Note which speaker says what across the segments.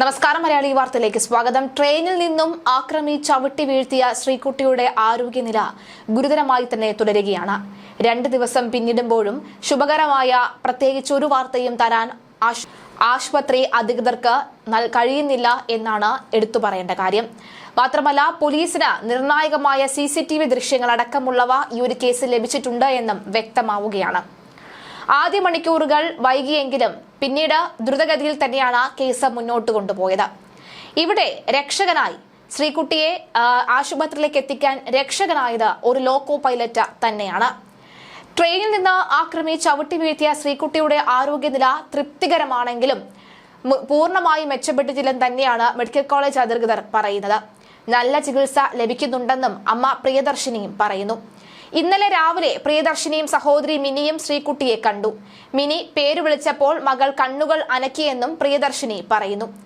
Speaker 1: നമസ്കാരം മലയാളി വാർത്തയിലേക്ക് സ്വാഗതം. ട്രെയിനിൽ നിന്നും ആക്രമി ചവിട്ടി വീഴ്ത്തിയ ശ്രീകുട്ടിയുടെ ആരോഗ്യനില ഗുരുതരമായി തന്നെ തുടരുകയാണ്. രണ്ട് ദിവസം പിന്നിടുമ്പോഴും ശുഭകരമായ പ്രത്യേകിച്ച് ഒരു വാർത്തയും തരാൻ ആശ്- ആശുപത്രി അധികൃതർക്ക് കഴിയുന്നില്ല എന്നാണ് എടുത്തു പറയേണ്ട കാര്യം. മാത്രമല്ല പോലീസിന് നിർണായകമായ സി സി ടി വി ദൃശ്യങ്ങൾ അടക്കമുള്ളവ ഈ ഒരു കേസിൽ ലഭിച്ചിട്ടുണ്ട് എന്നും വ്യക്തമാവുകയാണ്. ആദ്യ മണിക്കൂറുകൾ വൈകിയെങ്കിലും പിന്നീട് ദ്രുതഗതിയിൽ തന്നെയാണ് കേസ് മുന്നോട്ട് കൊണ്ടുപോയത്. ഇവിടെ രക്ഷകനായി ശ്രീകുട്ടിയെ ആശുപത്രിയിലേക്ക് എത്തിക്കാൻ രക്ഷകനായത് ഒരു ലോക്കോ പൈലറ്റ് തന്നെയാണ്. ട്രെയിനിൽ നിന്ന് ആക്രമി ചവിട്ടി വീഴ്ത്തിയ ശ്രീകുട്ടിയുടെ ആരോഗ്യനില തൃപ്തികരമാണെങ്കിലും പൂർണമായി മെച്ചപ്പെട്ടിട്ടില്ലെന്ന് തന്നെയാണ് മെഡിക്കൽ കോളേജ് അധികൃതർ പറയുന്നത്. നല്ല ചികിത്സ ലഭിക്കുന്നുണ്ടെന്നും അമ്മ പ്രിയദർശിനിയും പറയുന്നു. ഇന്നലെ രാവിലെ പ്രിയദർശിനിയും സഹോദരി മിനിയും ശ്രീകുട്ടിയെ കണ്ടു. മിനി പേര് വിളിച്ചപ്പോൾ മകൾ കണ്ണുകൾ അനക്കിയെന്നും പ്രിയദർശിനി പറയുന്നു.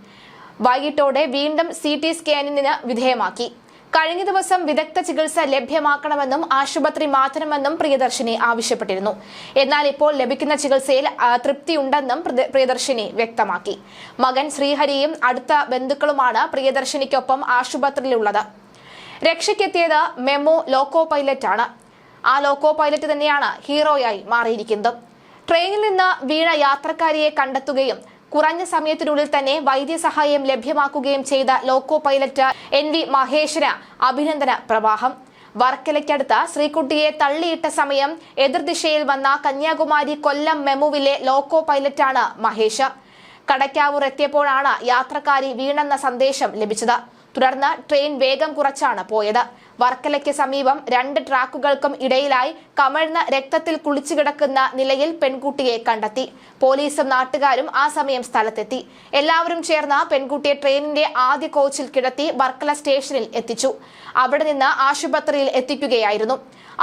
Speaker 1: വൈകിട്ടോടെ വീണ്ടും സി ടി സ്കാനിന് വിധേയമാക്കി. കഴിഞ്ഞ ദിവസം വിദഗ്ധ ചികിത്സ ലഭ്യമാക്കണമെന്നും ആശുപത്രി മാറ്റണമെന്നും പ്രിയദർശിനി ആവശ്യപ്പെട്ടിരുന്നു. എന്നാൽ ഇപ്പോൾ ലഭിക്കുന്ന ചികിത്സയിൽ തൃപ്തിയുണ്ടെന്നും പ്രിയ- പ്രിയദർശിനി വ്യക്തമാക്കി. മകൻ ശ്രീഹരിയും അടുത്ത ബന്ധുക്കളുമാണ് പ്രിയദർശിനിക്കൊപ്പം ആശുപത്രിയിലുള്ളത്. രക്ഷയ്ക്കെത്തിയത് മെമോ ലോക്കോ പൈലറ്റാണ്. ആ ലോക്കോ പൈലറ്റ് തന്നെയാണ് ഹീറോയായി മാറിയിരിക്കുന്നത്. ട്രെയിനിൽ നിന്ന് വീണ യാത്രക്കാരിയെ കണ്ടെത്തുകയും കുറഞ്ഞ സമയത്തിനുള്ളിൽ തന്നെ വൈദ്യസഹായം ലഭ്യമാക്കുകയും ചെയ്ത ലോക്കോ പൈലറ്റ് എൻ വി മഹേഷിന് അഭിനന്ദന പ്രവാഹം. വർക്കലയ്ക്കടുത്ത് ശ്രീകുട്ടിയെ തള്ളിയിട്ട സമയം എതിർദിശയിൽ വന്ന കന്യാകുമാരി കൊല്ലം മെമുവിലെ ലോക്കോ പൈലറ്റാണ് മഹേഷ്. കടയ്ക്കാവൂർ എത്തിയപ്പോഴാണ് യാത്രക്കാരി വീണെന്ന സന്ദേശം ലഭിച്ചത്. തുടർന്ന് ട്രെയിൻ വേഗം കുറച്ചാണ് പോയത്. വർക്കലയ്ക്ക് സമീപം രണ്ട് ട്രാക്കുകൾക്കും ഇടയിലായി കമഴ്ന്ന രക്തത്തിൽ കുളിച്ചു കിടക്കുന്ന നിലയിൽ പെൺകുട്ടിയെ കണ്ടെത്തി. പോലീസും നാട്ടുകാരും ആ സമയം സ്ഥലത്തെത്തി. എല്ലാവരും ചേർന്ന് പെൺകുട്ടിയെ ട്രെയിനിന്റെ ആദ്യ കോച്ചിൽ കിടത്തി വർക്കല സ്റ്റേഷനിൽ എത്തിച്ചു. അവിടെ നിന്ന് ആശുപത്രിയിൽ എത്തിക്കുകയായിരുന്നു.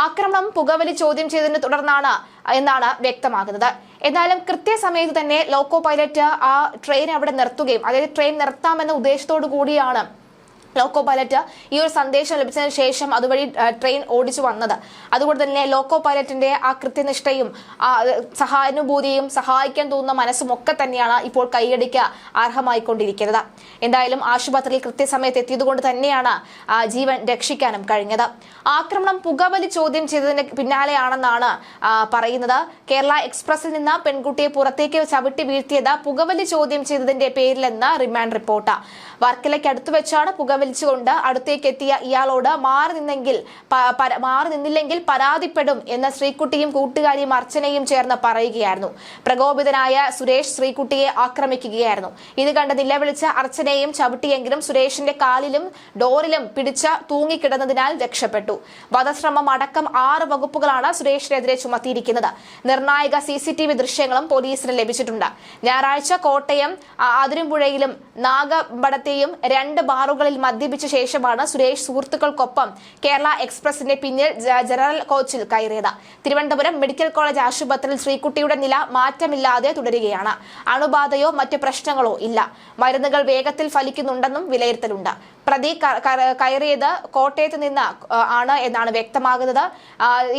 Speaker 1: ആക്രമണം പുകവലി ചോദ്യം ചെയ്തതിനെ തുടർന്നാണ് എന്നാണ് വ്യക്തമാകുന്നത്. എന്നാലും കൃത്യസമയത്ത് തന്നെ ലോക്കോ പൈലറ്റ് ആ ട്രെയിൻ അവിടെ നിർത്തുകയും അതായത് ട്രെയിൻ നിർത്താമെന്ന ഉദ്ദേശത്തോടു കൂടിയാണ് ലോക്കോ പൈലറ്റ് ഈ ഒരു സന്ദേശം ലഭിച്ചതിന് ശേഷം അതുവഴി ട്രെയിൻ ഓടിച്ചു വന്നത്. അതുകൊണ്ട് തന്നെ ലോക്കോ പൈലറ്റിന്റെ ആ കൃത്യനിഷ്ഠയും സഹാനുഭൂതിയും സഹായിക്കാൻ തോന്നുന്ന മനസ്സും ഒക്കെ തന്നെയാണ് ഇപ്പോൾ കൈയടിക്ക് അർഹമായിക്കൊണ്ടിരിക്കുന്നത്. എന്തായാലും ആശുപത്രിയിൽ കൃത്യസമയത്ത് എത്തിയതുകൊണ്ട് തന്നെയാണ് ജീവൻ രക്ഷിക്കാനും കഴിഞ്ഞത്. ആക്രമണം പുകവലി ചോദ്യം ചെയ്തതിന് പിന്നാലെയാണെന്നാണ് പറയുന്നത്. കേരള എക്സ്പ്രസിൽ നിന്ന് പെൺകുട്ടിയെ പുറത്തേക്ക് ചവിട്ടി വീഴ്ത്തിയത് പുകവലി ചോദ്യം ചെയ്തതിന്റെ പേരിലെന്ന് റിമാൻഡ് റിപ്പോർട്ട്. വർക്കലയ്ക്ക് അടുത്ത് വെച്ചാണ് പുകവലിച്ചുകൊണ്ട് അടുത്തേക്ക് എത്തിയ ഇയാളോട് മാറി നിന്നെങ്കിൽ മാറി നിന്നില്ലെങ്കിൽ പരാതിപ്പെടും എന്ന് ശ്രീകുട്ടിയും കൂട്ടുകാരിയും അർച്ചനയും ചേർന്ന് പറയുകയായിരുന്നു. പ്രകോപിതനായ സുരേഷ് ശ്രീകുട്ടിയെ ആക്രമിക്കുകയായിരുന്നു. ഇത് കണ്ട് നിലവിളിച്ച അർച്ചനയും ചവിട്ടിയെങ്കിലും സുരേഷിന്റെ കാലിലും ഡോറിലും പിടിച്ച തൂങ്ങിക്കിടന്നതിനാൽ രക്ഷപ്പെട്ടു. വധശ്രമം അടക്കം ആറ് വകുപ്പുകളാണ് സുരേഷിനെതിരെ ചുമത്തിയിരിക്കുന്നത്. നിർണായക സി സി ടി വി ദൃശ്യങ്ങളും പോലീസിന് ലഭിച്ചിട്ടുണ്ട്. ഞായറാഴ്ച കോട്ടയം അതിരുമ്പുഴയിലും അതിരമ്പുഴയിലും നാഗമ്പടത്തെയും രണ്ട് ബാറുകളിൽ മദ്യപിച്ച ശേഷമാണ് സുരേഷ് സുഹൃത്തുക്കൾക്കൊപ്പം കേരള എക്സ്പ്രസിന്റെ പിന്നിൽ ജനറൽ കോച്ചിൽ കയറിയത്. തിരുവനന്തപുരം മെഡിക്കൽ കോളേജ് ആശുപത്രിയിൽ ശ്രീകുട്ടിയുടെ നില മാറ്റമില്ലാതെ തുടരുകയാണ്. അണുബാധയോ മറ്റ് പ്രശ്നങ്ങളോ ഇല്ല. മരുന്നുകൾ വേഗത്തിൽ ഫലിക്കുന്നുണ്ടെന്നും വിലയിരുത്തലുണ്ട്. പ്രതി കയറിയത് കോട്ടയത്ത് നിന്ന് ആണ് എന്നാണ് വ്യക്തമാകുന്നത്.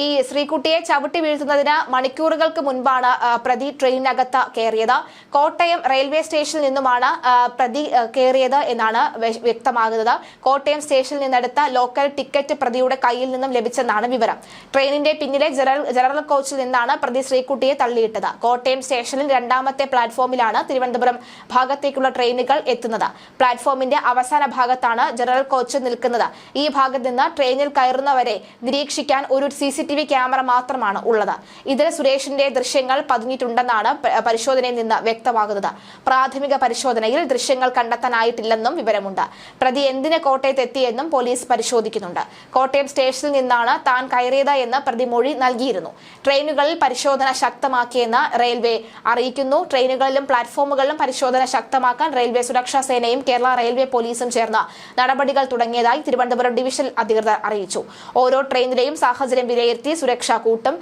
Speaker 1: ഈ ശ്രീകുട്ടിയെ ചവിട്ടി വീഴ്ത്തുന്നതിന് മണിക്കൂറുകൾക്ക് മുൻപാണ് പ്രതി ട്രെയിനകത്ത് കയറിയത്. കോട്ടയം റെയിൽവേ സ്റ്റേഷനിൽ നിന്നുമാണ് പ്രതി കയറിയത് എന്നാണ് വ്യക്തമാകുന്നത്. കോട്ടയം സ്റ്റേഷനിൽ നിന്നെടുത്ത ലോക്കൽ ടിക്കറ്റ് പ്രതിയുടെ കയ്യിൽ നിന്നും ലഭിച്ചെന്നാണ് വിവരം. ട്രെയിനിന്റെ പിന്നിലെ ജനറൽ ജനറൽ കോച്ചിൽ നിന്നാണ് പ്രതി ശ്രീകുട്ടിയെ തള്ളിയിട്ടത്. കോട്ടയം സ്റ്റേഷനിൽ രണ്ടാമത്തെ പ്ലാറ്റ്ഫോമിലാണ് തിരുവനന്തപുരം ഭാഗത്തേക്കുള്ള ട്രെയിനുകൾ എത്തുന്നത്. പ്ലാറ്റ്ഫോമിന്റെ അവസാന ഭാഗത്താണ് ജനറൽ കോച്ച് നിൽക്കുന്നത്. ഈ ഭാഗത്ത് നിന്ന് ട്രെയിനിൽ കയറുന്നവരെ നിരീക്ഷിക്കാൻ ഒരു C C T V camera മാത്രമാണ് ഉള്ളത്. ഇതിൽ സുരേഷിന്റെ ദൃശ്യങ്ങൾ പതിഞ്ഞിട്ടുണ്ടെന്നാണ് പരിശോധനയിൽ നിന്ന് വ്യക്തമാകുന്നത്. പ്രാഥമിക പരിശോധനയിൽ ദൃശ്യങ്ങൾ കണ്ടെത്താനായിട്ടില്ലെന്നും വിവരമുണ്ട്. പ്രതി എന്തിന് കോട്ടയത്ത് എത്തിയെന്നും പോലീസ് പരിശോധിക്കുന്നുണ്ട്. കോട്ടയം സ്റ്റേഷനിൽ നിന്നാണ് താൻ കയറിയത് എന്ന് പ്രതി മൊഴി നൽകിയിരുന്നു. ട്രെയിനുകളിൽ പരിശോധന ശക്തമാക്കിയെന്ന് റെയിൽവേ അറിയിക്കുന്നു. ട്രെയിനുകളിലും പ്ലാറ്റ്ഫോമുകളിലും പരിശോധന ശക്തമാക്കാൻ റെയിൽവേ സുരക്ഷാ സേനയും കേരള റെയിൽവേ പോലീസും ചേർന്ന് നടപടികൾ തുടങ്ങിയതായി തിരുവനന്തപുരം ഡിവിഷൻ അധികൃതർ അറിയിച്ചു. ഓരോ ട്രെയിനിലെയും സാഹചര്യം വിലയിരുത്തി സുരക്ഷ കൂട്ടും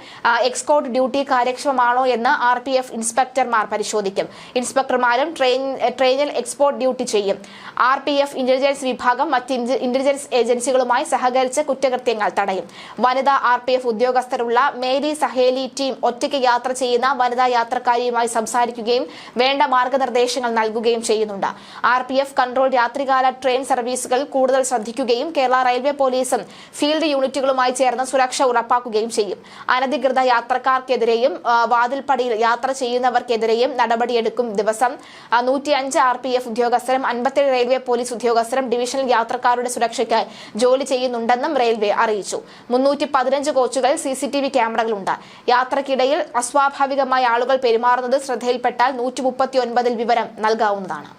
Speaker 1: എക്സ്കോർട്ട് ഡ്യൂട്ടി കാര്യക്ഷമമാണോ എന്ന് ആർ പി എഫ് ഇൻസ്പെക്ടർമാർ പരിശോധിക്കും. ഇൻസ്പെക്ടർമാരും ട്രെയിൻ ട്രെയിനിൽ എക്സ്പോർട്ട് ഡ്യൂട്ടി ചെയ്യും. ആർ പി എഫ് ഇന്റലിജൻസ് വിഭാഗം മറ്റ് ഇന്റലിജൻസ് ഏജൻസികളുമായി സഹകരിച്ച് കുറ്റകൃത്യങ്ങൾ തടയും. വനിതാ ആർ പി എഫ് ഉദ്യോഗസ്ഥരുള്ള മേരി സഹേലി ടീം ഒറ്റയ്ക്ക് യാത്ര ചെയ്യുന്ന വനിതാ യാത്രക്കാരിയുമായി സംസാരിക്കുകയും വേണ്ട മാർഗനിർദ്ദേശങ്ങൾ നൽകുകയും ചെയ്യുന്നുണ്ട്. ആർ പി എഫ് കൺട്രോൾ രാത്രികാല ട്രെയിൻ സർവീസുകൾ കൂടുതൽ ശ്രദ്ധിക്കുകയും കേരള റെയിൽവേ പോലീസും ഫീൽഡ് യൂണിറ്റുകളുമായി ചേർന്ന് സുരക്ഷ ഉറപ്പാക്കുകയും ചെയ്യും. അനധികൃത യാത്രക്കാർക്കെതിരെയും വാതിൽപ്പടിയിൽ യാത്ര ചെയ്യുന്നവർക്കെതിരെയും നടപടിയെടുക്കും ദിവസം. നൂറ്റി അഞ്ച് ആർ പി എഫ് ഉദ്യോഗസ്ഥരും അൻപത്തേഴ് റെയിൽവേ പോലീസ് ഉദ്യോഗസ്ഥരും ഡിവിഷണൽ യാത്രക്കാരുടെ സുരക്ഷയ്ക്ക് ജോലി ചെയ്യുന്നുണ്ടെന്നും റെയിൽവേ അറിയിച്ചു. മുന്നൂറ്റി പതിനഞ്ച് കോച്ചുകൾ സി സി ടി വി ക്യാമറകളുണ്ട്. യാത്രക്കിടയിൽ അസ്വാഭാവികമായി ആളുകൾ പെരുമാറുന്നത് ശ്രദ്ധയിൽപ്പെട്ടാൽ നൂറ്റി മുപ്പത്തി ഒൻപതിൽ വിവരം നൽകാവുന്നതാണ്.